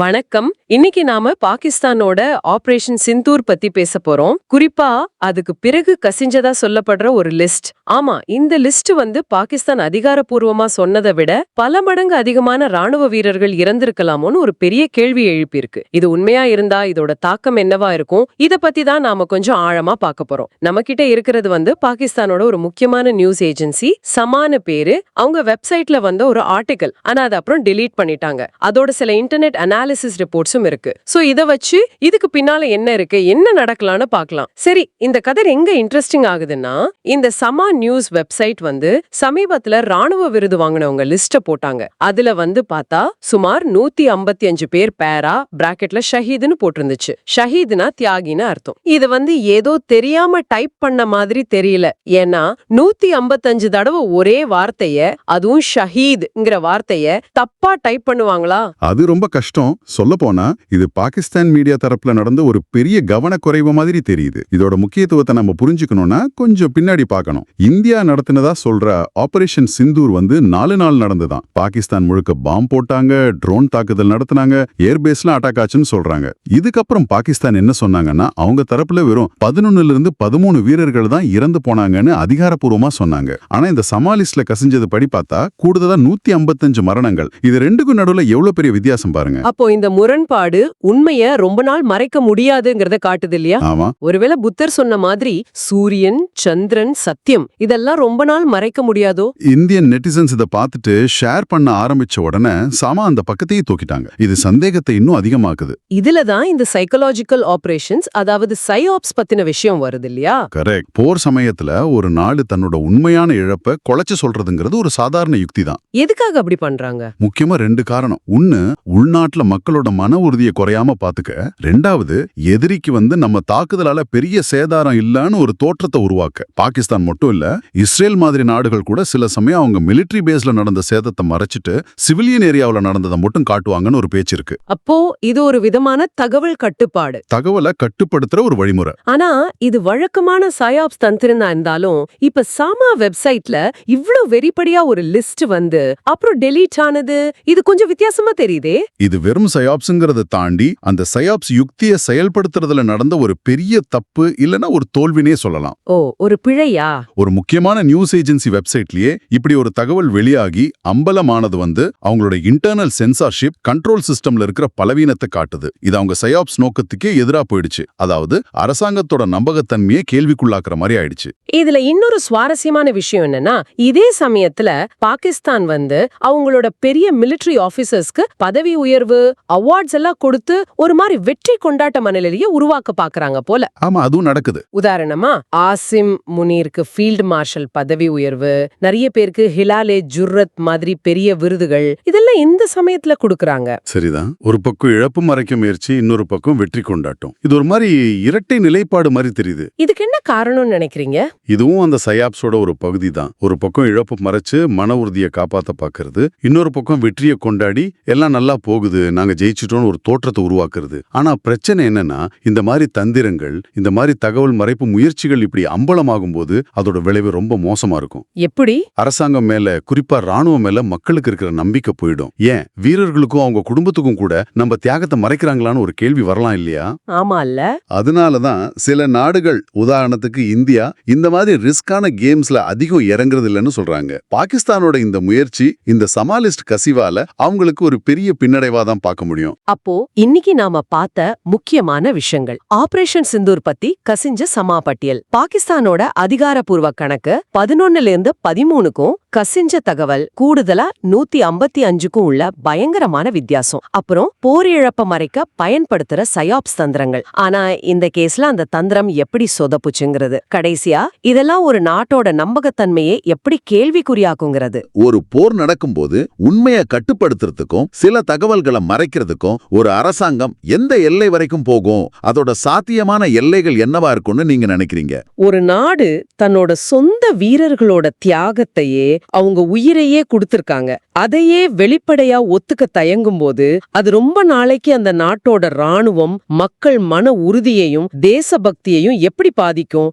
வணக்கம். இன்னைக்கு நாம பாகிஸ்தானோட ஆபரேஷன் சிந்தூர் பத்தி பேச போறோம். குறிப்பா அதுக்கு பிறகு கசிஞ்சதா சொல்லப்படுற ஒரு லிஸ்ட் ஆமா இந்த லிஸ்ட் வந்து பாகிஸ்தான் அதிகாரப்பூர்வமா சொன்னதை விட பல மடங்கு அதிகமான ராணுவ வீரர்கள் இறந்திருக்கலாமோன்னு ஒரு பெரிய கேள்வி எழுப்பியிருக்கு. இது உண்மையா இருந்தா இதோட தாக்கம் என்னவா இருக்கும்? இத பத்தி தான் நாம கொஞ்சம் ஆழமா பார்க்க போறோம். நம்ம கிட்ட இருக்கிறது வந்து பாகிஸ்தானோட ஒரு முக்கியமான நியூஸ் ஏஜென்சி சமான பேரு. அவங்க வெப்சைட்ல வந்த ஒரு ஆர்டிகல் ஆனா அது அப்புறம் டிலீட் பண்ணிட்டாங்க. அதோட சில இன்டர்நெட் அனாலிசிஸ் ரிப்போர்ட்ஸும் இருக்கு. சோ இத வச்சு இதுக்கு பின்னால என்ன இருக்கு என்ன நடக்கலாம்னு பார்க்கலாம். சரி இந்த கதை எங்க இன்ட்ரெஸ்டிங் ஆகுதுன்னா இந்த சமா நியூஸ் வெப்சைட் வந்து சமீபத்துல ராணுவ விருது வாங்கினவங்க லிஸ்ட போட்டாங்க. அதுல வந்து பார்த்தா சுமார் நூத்தி ஐம்பத்தி அஞ்சு பேர் பேரா பிராக்கெட்ல ஷஹீதுன்னு போட்டிருந்துச்சு. ஷஹீதுனா தியாகின்னு அர்த்தம். இது வந்து ஏதோ தெரியாம டைப் பண்ண மாதிரி தெரியல. ஏன்னா நூத்தி ஐம்பத்தஞ்சு தடவை ஒரே வார்த்தைய அதுவும் ஷஹீத்ங்கிற வார்த்தைய தப்பா டைப் பண்ணுவாங்களா? அது ரொம்ப கஷ்டம். சொல்ல போனா இது பாகிஸ்தான் மீடியா தரப்புல நடந்த ஒரு பெரிய கவனக்குறைவு மாதிரி தெரியுது. இதோட முக்கியத்துவத்தை நம்ம புரிஞ்சுக்கணும்னா கொஞ்சம் பின்னாடி பார்க்கணும். இந்தியா நடத்தினதா சொல்ற ஆபரேஷன் சிந்தூர் வந்து நாலு நாள் நடந்துதான். பாகிஸ்தான் முழுக்க பாம் போட்டாங்க ட்ரோன் தாக்குதல் நடத்தினாங்க ஏர்பேஸ்ல அட்டாக் ஆச்சுன்னு சொல்றாங்க. இதுக்கப்புறம் பாகிஸ்தான் என்ன சொன்னாங்கன்னா அவங்க தரப்புல வெறும் பதினொன்னுல இருந்து பதிமூணு வீரர்கள் தான் இறந்து போனாங்கன்னு அதிகாரப்பூர்வமா சொன்னாங்க. ஆனா இந்த சமாலிஸ்ட்ல கசிஞ்சது படி பார்த்தா கூடுதலா நூத்தி ஐம்பத்தஞ்சு மரணங்கள். இது ரெண்டுக்கும் நடுவுல எவ்வளவு பெரிய வித்தியாசம் பாருங்க. அப்போ இந்த முரண்பாடு உண்மைய ரொம்ப நாள் மறைக்க முடியாதுங்கிறத காட்டுது இல்லையா? ஒருவேளை புத்தர் சொன்ன மாதிரி சூரியன் சந்திரன் சத்தியம் இதெல்லாம் ரொம்ப நாள் மறைக்க முடியாதோ? இந்தியன் நெட்டிசன்ஸ் இதை பார்த்துட்டு ஷேர் பண்ண ஆரம்பிச்ச உடனே சாமா அந்த பக்கத்தையே தூக்கிட்டாங்க. இது சந்தேகத்தை இன்னும் அதிகமாக்குது. இதுல தான் இந்த சைக்கலாஜிக்கல் ஆபரேஷன்ஸ் அதாவது சைஆப்ஸ் பத்தின விஷயம் வருது இல்லையா? கரெக்ட் போர் சமயத்துல ஒரு நாடு தன்னோட உண்மையான இழப்பை குலைச்சு சொல்றதுங்கிறது ஒரு சாதாரண யுக்தி தான். எதுக்காக அப்படி பண்றாங்க? முக்கியமா ரெண்டு காரணம். ஒன்னு உள்நாட்டுல மக்களோட மன உறுதியை குறையாம பாத்துக்க. ரெண்டாவது எதிரிக்கு வந்து நம்ம தாக்குதலால பெரிய சேதாரம் இல்லன்னு ஒரு தோற்றத்தை உருவாக்க. பாகிஸ்தான் மட்டும் இல்ல இஸ்ரேல் மாதிரி நாடுகள் கூட சில சமயம் அவங்க மிலிட்டரி பேஸ்ல நடந்த சேதத்தை மறைச்சிட்டு சிவிலியன் ஏரியாவுல நடந்ததை மட்டும் காட்டுவாங்கன்னு ஒரு பேச்சு இருக்கு. அப்போ இது ஒரு விதமான தகவல் கட்டுப்பாடு. தகவலை கட்டுப்படுத்துற ஒரு வழிமுறை. ஆனா இது வழக்கமான சைஆப்ஸ் தந்திரனா இருந்தாலும் இப்ப சாமா வெப்சைட்ல இவ்ளோ வெறிப்படியா ஒரு லிஸ்ட் வந்து அப்புறம் டெலீட் ஆனது இது கொஞ்சம் வித்தியாசமா தெரியுதே? இது வெறும் சயாப்ஸுங்கிறத தாண்டி அந்த சயாப்ஸ் யுக்தியை செயல்படுத்துறதுல நடந்த ஒரு பெரிய தப்பு இல்லனா ஒரு தோல்வினே சொல்லலாம். ஓ ஒரு பிழையா? ஒரு முக்கியமான நியூஸ் ஏஜென்சி வெப்சைட்லயே இப்படி ஒரு தகவல் வெளியாகி அம்பலமானது வந்து அவங்களோட இன்டர்னல் சென்சார்ஷிப் கண்ட்ரோல் சிஸ்டம்ல இருக்கிற பலவீனத்தை காட்டுது. இது அவங்க சயாப்ஸ் நோக்கத்துக்கே எதிரா போயிடுச்சு. அதாவது அரசாங்கத்தோட நம்பகத்தன்மையை கேள்விக்குள்ளாக்குற மாதிரி ஆயிடுச்சு. இதுல இன்னொரு சுவாரஸ்யமான விஷயம் என்னன்னா இதே சமயத்துல பாகிஸ்தான் வந்து அவங்களோட பெரிய மிலிட்டரி ஆபீசர்ஸ்க்கு பதவி உயர்வு அவார்ட்ஸ் எல்லாம் கொடுத்து ஒரு மாதிரி வெற்றி கொண்டாட்ட மனநிலையை உருவாக்க பாக்குறாங்க போல. ஆமா அதுவும் நடக்குது. உதாரணமா ஆசிம் முனீருக்கு ஃபீல்ட் மார்ஷல் பதவி உயர்வு நிறைய பேருக்கு ஹிலாலே ஜுர்ரத் மாதிரி பெரிய விருதுகள் இதெல்லாம் இந்த சமயத்துல கொடுக்கறாங்க. சரிதான். ஒரு பக்கம் இழப்பு மறைக்க முயற்சி இன்னொரு பக்கம் வெற்றி கொண்டாட்டம். இது ஒரு மாதிரி இரட்டை நிலைப்பாடு மாதிரி தெரியுது. இதுக்கு என்ன காரணம்னு நினைக்கிறீங்க? இதுவும் அந்த சயாப்ஸோட ஒரு பகுதி தான் ஒரு பக்கம் இழப்பு மறைச்சு மன உறுதியை காப்பாத்த பாக்குறது இன்னொரு பக்கம் வெற்றியை கொண்டாடி எல்லாம் நல்லா போகுது நாங்க ஜெயிச்சிட்டோம்னு ஒரு தோற்றத்தை உருவாக்குறது. ஆனா பிரச்சனை என்னன்னா இந்த மாதிரி தந்திரங்கள் இந்த மாதிரி தகவல் மறைப்பு முயற்சிகள் இப்படி அம்பலமாகும் போது அதோட விளைவு ரொம்ப மோசமா இருக்கும். எப்படி? அரசாங்கம் மேல குறிப்பா ராணுவம் மேல மக்களுக்கு இருக்கிற நம்பிக்கை போயிடும். ஏன்? வீரர்களுக்கும் அவங்க குடும்பத்துக்கும் கூட நம்ம தியாகத்தை மறைக்கிறாங்களான்னு ஒரு கேள்வி வரலாம் இல்லையா? ஆமா இல்ல. அதனாலதான் சில நாடுகள் உதாரணத்துக்கு இந்தியா இந்த மாதிரி ரிஸ்கான கேம்ஸ்ல அதிகம் இறங்குறது இல்லைன்னு சொல்றாங்க. பாகிஸ்தானோட இந்த முயற்சி இந்த சமாலிஸ்ட் கசிவால அவங்களுக்கு ஒரு பெரிய பின்னடைவா தான் பார்க்க முடியும். அப்போ இன்னைக்கு நாம பார்த்த முக்கியமான விஷயங்கள். ஆபரேஷன் சிந்தூர் பத்தி கசிஞ்ச சமா பட்டியல் பாகிஸ்தானோட அதிகாரப்பூர்வ கணக்கு பதினொன்னுல இருந்து பதிமூணுக்கும் கசிஞ்ச தகவல் கூடுதலா நூத்தி ஐம்பத்தி அஞ்சுக்கும் உள்ள பயங்கரமான வித்தியாசம். அப்புறம் போர் இழப்ப மறைக்க பயன்படுத்துற சயாப்ஸ் தந்திரங்கள். ஆனா இந்த கேஸ்ல அந்த தந்திரம் எப்படி சொதப்புச்சுங்கிறது. கடைசியா இதெல்லாம் ஒரு நாட்டோட நம்பகத்தன்மையை எப்படி கேள்விக்குறியாக்குங்கிறது. ஒரு போர் நடக்கும்போது உண்மையை கட்டுப்படுத்துறதுக்கும் சில தகவல்களை மறைக்கிறதுக்கும் ஒரு அரசாங்கம் எந்த எல்லை வரைக்கும் போகும்? அதோட சாத்தியமான எல்லைகள் என்னவா இருக்கும்னு நீங்க நினைக்கிறீங்க? ஒரு நாடு தன்னோட சொந்த வீரர்களோட தியாகத்தையே அவங்க உயிரையே கொடுத்திருக்காங்க. அதையே வெளிப்படையா ஒத்துக்க தயங்கும் போது அது ரொம்ப நாளைக்கு அந்த நாட்டோட ராணுவம் மக்கள் மன உறுதியையும் தேசபக்தியையும் எப்படி பாதிக்கும்?